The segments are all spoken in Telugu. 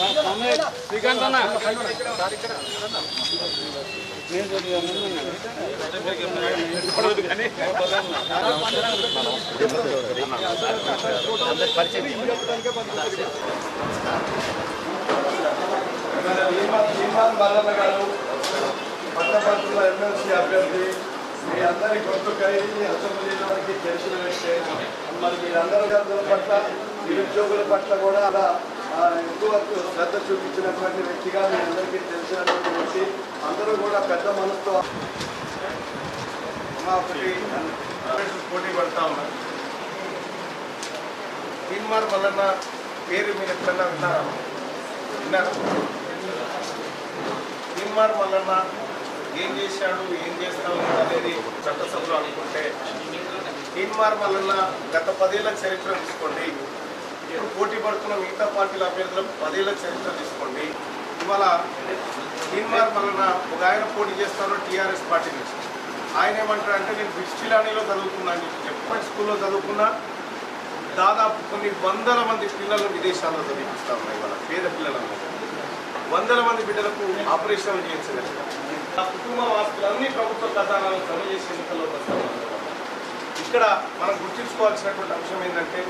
శ్రీకాంత్ అన్న బాలన్న గారు పట్టపత్రుల ఎమ్మెల్సీ అభ్యర్థి మీ అందరి గొంతుకై వారికి తెలిసిన విషయం మరి మీరందరూ పట్ల నిరుద్యోగుల పట్ల కూడా అలా ఎక్కువ శ్రద్ధ చూపించినటువంటి వ్యక్తిగా మీ అందరికీ తెలిసినటువంటి వ్యక్తి. అందరూ కూడా పెద్ద మనసుతో ఒకటి. పోటీ పడతా. ఉన్నారు తీన్మార్ వలన పేరు మీరు ఎప్పుడన్నా విన్నారా? విన్నారా? తీన్మార్ మల్లన్న ఏం చేశాడు ఏం చేస్తాడు అనేది చట్టసభలో అనుకుంటే తీన్మార్ వలన గత పదేళ్ళ చరిత్ర తీసుకోండి ఇప్పుడు పోటీ పడుతున్న మిగతా పార్టీల అభ్యర్థుల పదేళ్ళ చరిత్ర తీసుకోండి. ఇవాళ తీన్మార్ మల్లన్న ఒక ఆయన పోటీ చేస్తాను టీఆర్ఎస్ పార్టీ నుంచి. ఆయన ఏమంటారు అంటే నేను బిస్టిలానీలో చదువుకున్నా అని చెప్పి స్కూల్లో చదువుకున్నా దాదాపు కొన్ని వందల మంది పిల్లలు విదేశాల్లో చదివిస్తా ఉన్నాయి ఇవాళ పేద పిల్లలందరూ వందల మంది బిడ్డలకు ఆపరేషన్లు చేయించగలిగారు ఆ కుటుంబ ఆస్తులన్నీ ప్రభుత్వ ఖజానాలో జమ చేసి ఎన్నికల్లో. ఇక్కడ మనం గుర్తుంచుకోవాల్సినటువంటి అంశం ఏంటంటే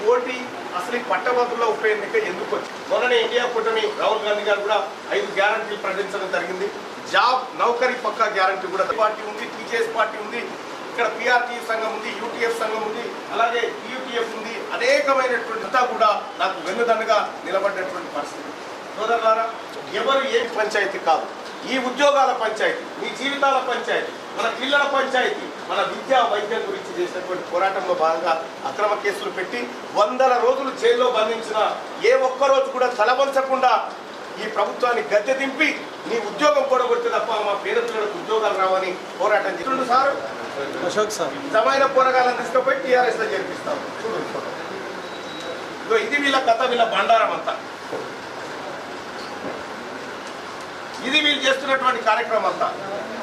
పోటీ అసలు ఈ పట్టభద్రుల ఉప ఎన్నిక ఎందుకు వచ్చింది? మొన్ననే ఇండియా కూటమి రాహుల్ గాంధీ గారు కూడా ఐదు గ్యారంటీలు ప్రకటించడం జరిగింది. జాబ్ నౌకరీ పక్కా గ్యారంటీ కూడా పార్టీ ఉంది టీజేఎస్ పార్టీ ఉంది ఇక్కడ పిఆర్టీ సంఘం ఉంది యూటీఎఫ్ సంఘం ఉంది అలాగే యూటీఎఫ్ ఉంది. అనేకమైనటువంటి అంతా కూడా నాకు వెన్నుదన్నుగా నిలబడినటువంటి పరిస్థితి. సోదరులారా ఎవరు ఏ పంచాయతీ కాదు. ఈ ఉద్యోగాల పంచాయతీ మీ జీవితాల పంచాయతీ మన పిల్లల పంచాయతీ మన విద్యా వైద్యం గురించి చేసినటువంటి పోరాటంలో భాగంగా అక్రమ కేసులు పెట్టి వందల రోజులు జైల్లో బంధించిన ఏ ఒక్క రోజు కూడా తలవంచకుండా ఈ ప్రభుత్వాన్ని గద్దె దింపి నీ ఉద్యోగం కూడా కొడితే తప్ప మా పేద పిల్లలకు ఉద్యోగాలు రావని పోరాటం చేస్తుండు సార్. అశోక్ సార్. నిజమైన పోరగాళ్ళని తీసుకుపోయి టీఆర్ఎస్లో చేర్పిస్తాం. చూడు. ఇది వీళ్ళ కథ వీళ్ళ బండారం అంతా. ఇది వీళ్ళు చేస్తున్నటువంటి కార్యక్రమం అంతా.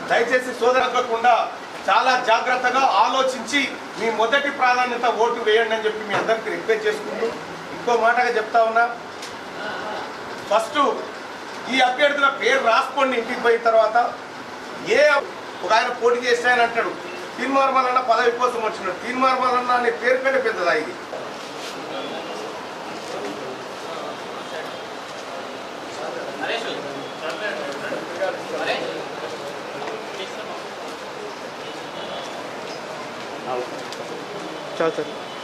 దయచేసి సోదరకుండా చాలా జాగ్రత్తగా ఆలోచించి మీ మొదటి ప్రాధాన్యత ఓటు వేయండి అని చెప్పి మీ అందరికి రిక్వెస్ట్ చేసుకుంటూ ఇంకో మాటగా చెప్తా ఉన్నా. ఫస్ట్ ఈ అభ్యర్థుల పేరు రాసుకోండి ఇంటికి పోయిన తర్వాత. ఏ ఒక ఆయన పోటీ చేస్తాయని అంటాడు తీన్మార్మలన్న పదవి కోసం వచ్చినాడు. తీన్మార్మలన్న అనే పేరు కంటే పెద్దదా ఇది?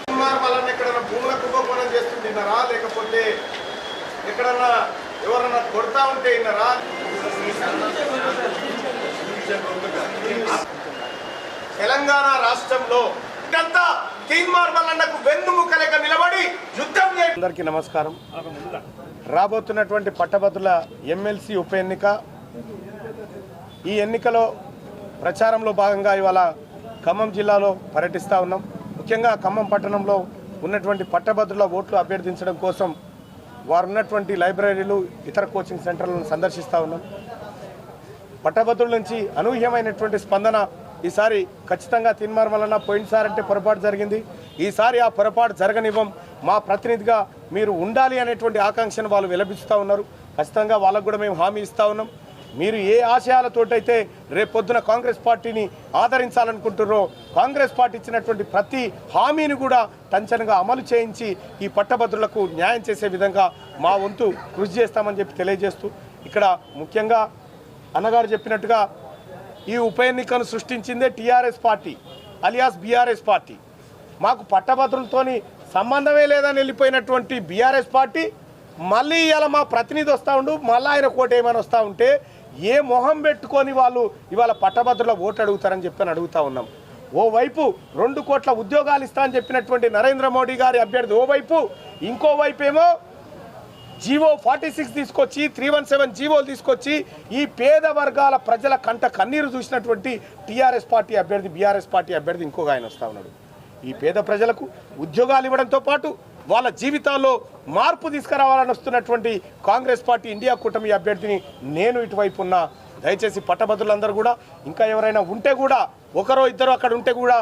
తీన్మార్మలన్న ఎక్కడన్నా భూముల కుంభకోణం చేస్తుంటున్నారా లేకపోతే ఎక్కడన్నా ఎవరన్నా కొడతా ఉంటే ఇన్నారా తెలంగాణ రాష్ట్రంలో ఇదంతా తీన్మార్ మల్లన్నకు వెన్నుముక లెక్క నిలబడి యుద్ధం అందరికీ నమస్కారం. రాబోతున్నటువంటి పట్టభద్రుల ఎమ్మెల్సీ ఉప ఎన్నిక ఈ ఎన్నికలో ప్రచారంలో భాగంగా ఇవాళ ఖమ్మం జిల్లాలో పర్యటిస్తూ ఉన్నాం. ముఖ్యంగా ఖమ్మం పట్టణంలో ఉన్నటువంటి పట్టభద్రుల ఓట్లు అభ్యర్థించడం కోసం వారు ఉన్నటువంటి లైబ్రరీలు ఇతర కోచింగ్ సెంటర్లను సందర్శిస్తూ ఉన్నాం. పట్టభద్రుల నుంచి అనూహ్యమైనటువంటి స్పందన ఈసారి ఖచ్చితంగా తిన్మార్మలన పోయినసారి అంటే పొరపాటు జరిగింది. ఈసారి ఆ పొరపాటు జరగనివ్వం. మా ప్రతినిధిగా మీరు ఉండాలి అనేటువంటి ఆకాంక్షను వాళ్ళు విలపిస్తూ ఉన్నారు. ఖచ్చితంగా వాళ్ళకు కూడా మేము హామీ ఇస్తూ ఉన్నాం. మీరు ఏ ఆశయాలతోటైతే రేపొద్దున కాంగ్రెస్ పార్టీని ఆదరించాలనుకుంటున్నారో కాంగ్రెస్ పార్టీ ఇచ్చినటువంటి ప్రతి హామీని కూడా టంచనగా అమలు చేయించి ఈ పట్టభద్రులకు న్యాయం చేసే విధంగా మా వంతు కృషి చేస్తామని చెప్పి తెలియజేస్తూ ఇక్కడ ముఖ్యంగా అన్నగారు చెప్పినట్టుగా ఈ ఉప ఎన్నికను సృష్టించిందే TRS party alias BRS party. మాకు పట్టభద్రులతోని సంబంధమే లేదని వెళ్ళిపోయినటువంటి బీఆర్ఎస్ పార్టీ మళ్ళీ ఇలా మా ప్రతినిధి వస్తూ ఉండు మళ్ళీ ఆయన కోట ఏమైనా వస్తూ ఉంటే ఏ మొహం పెట్టుకొని వాళ్ళు ఇవాళ పట్టభద్రుల ఓటు అడుగుతారని చెప్పని అడుగుతా ఉన్నాం. ఓవైపు రెండు కోట్ల ఉద్యోగాలు ఇస్తా అని చెప్పినటువంటి నరేంద్ర మోడీ గారి అభ్యర్థి ఓవైపు ఇంకోవైపు ఏమో జీవో ఫార్టీ సిక్స్ తీసుకొచ్చి త్రీ వన్ సెవెన్ జీవోలు తీసుకొచ్చి ఈ పేద వర్గాల ప్రజల కంట కన్నీరు చూసినటువంటి టీఆర్ఎస్ పార్టీ అభ్యర్థి బీఆర్ఎస్ పార్టీ అభ్యర్థి ఇంకొక ఆయన వస్తూ ఉన్నాడు. ఈ పేద ప్రజలకు ఉద్యోగాలు ఇవ్వడంతో పాటు వాళ్ళ జీవితాల్లో మార్పు తీసుకురావాలని వస్తున్నటువంటి కాంగ్రెస్ పార్టీ ఇండియా కూటమి అభ్యర్థిని నేను ఇటువైపు ఉన్నా. దయచేసి పట్టభద్రులందరూ కూడా ఇంకా ఎవరైనా ఉంటే కూడా ఒకరో ఇద్దరు అక్కడ ఉంటే కూడా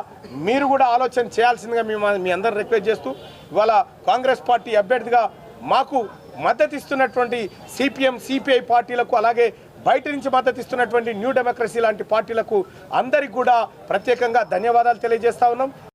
మీరు కూడా ఆలోచన చేయాల్సిందిగా మేము మీ అందరు రిక్వెస్ట్ చేస్తూ ఇవాళ కాంగ్రెస్ పార్టీ అభ్యర్థిగా మాకు మద్దతు ఇస్తున్నటువంటి సిపిఎం సిపిఐ పార్టీలకు అలాగే బయట నుంచి మద్దతు ఇస్తున్నటువంటి న్యూ డెమోక్రసీ లాంటి పార్టీలకు అందరికి కూడా ప్రత్యేకంగా ధన్యవాదాలు తెలియజేస్తా ఉన్నాం.